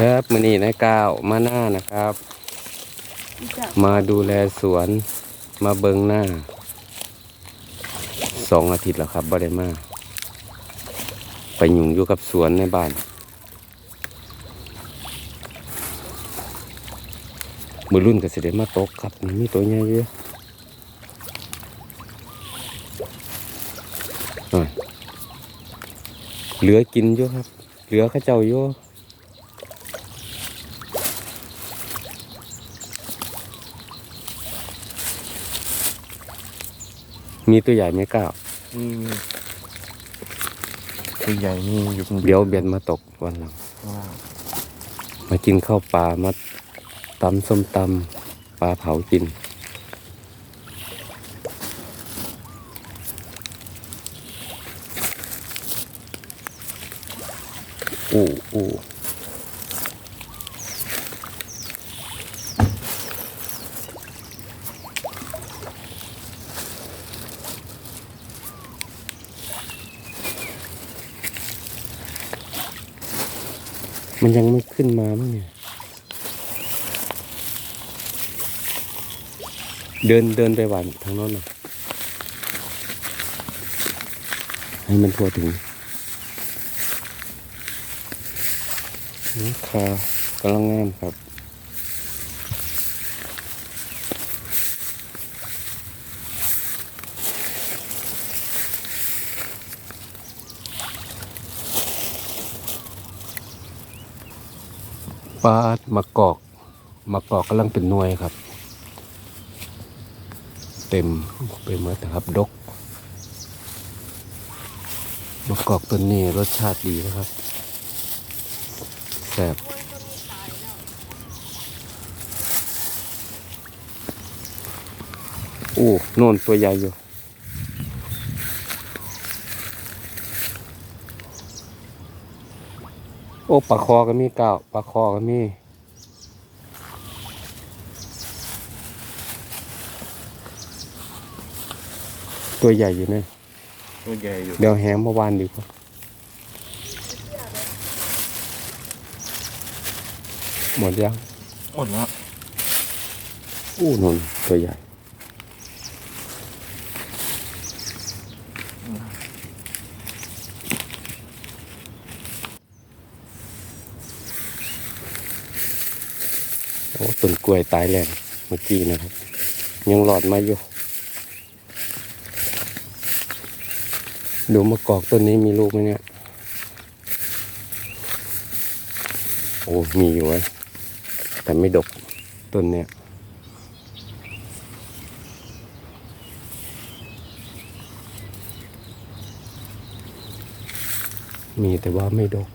ครับมือนี้นายก้าวมาหน้านะครับ มาดูแลสวนมาเบิงหน้าสองอาทิตย์แล้วครับบ่ได้มาไปหยุ่งอยู่กับสวนในบ้าน มือรุ่นก็สิได้มาตกครับนี่มีตัวใหญ่เยอะอะเหลือกินอยู่ครับ เหลือเข้าเจ้าอยู่ มีตัวใหญ่ไหมก้าวมีมีตัวใหญ่มีอยู่คนเดีเดี๋ยวยวเบียนมาตกวันหลังว่ามากินข้าวปลามาตำส้มตำปลาเผากิน อู้อู้ มันยังไม่ขึ้นมามั้งเนี่ย เดินเดินไปหวานทางโน้นน่ะให้มันทั่วถึงนี่คากำลังงามครับ ปลามะกอกมะกอกกำลังเป็นหน่วยครับ เต็มไปหมดนะครับดกมะกอกตัวนี้รสชาติดีนะครับแซ่บโอ้โน่นตัวใหญ่อยู่ โอ้ปลาคอก็มีเก้าปลาคอก็มีตัวใหญ่อยู่นะตัวใหญ่อยู่ เดี๋ยวแหมเมื่อวานดีกว่าหมดยังหมดแล้วอู้นนตัวใหญ่ โอ้ต้นกล้วยตายแรงเมื่อกี้นะครับ ยังหลอดมาอยู่ดูมะกอกต้นนี้มีลูกไหมเนี่ย โอ้ มีอยู่ไว้แต่ไม่ดกต้นเนี้ยมีแต่ว่าไม่ดก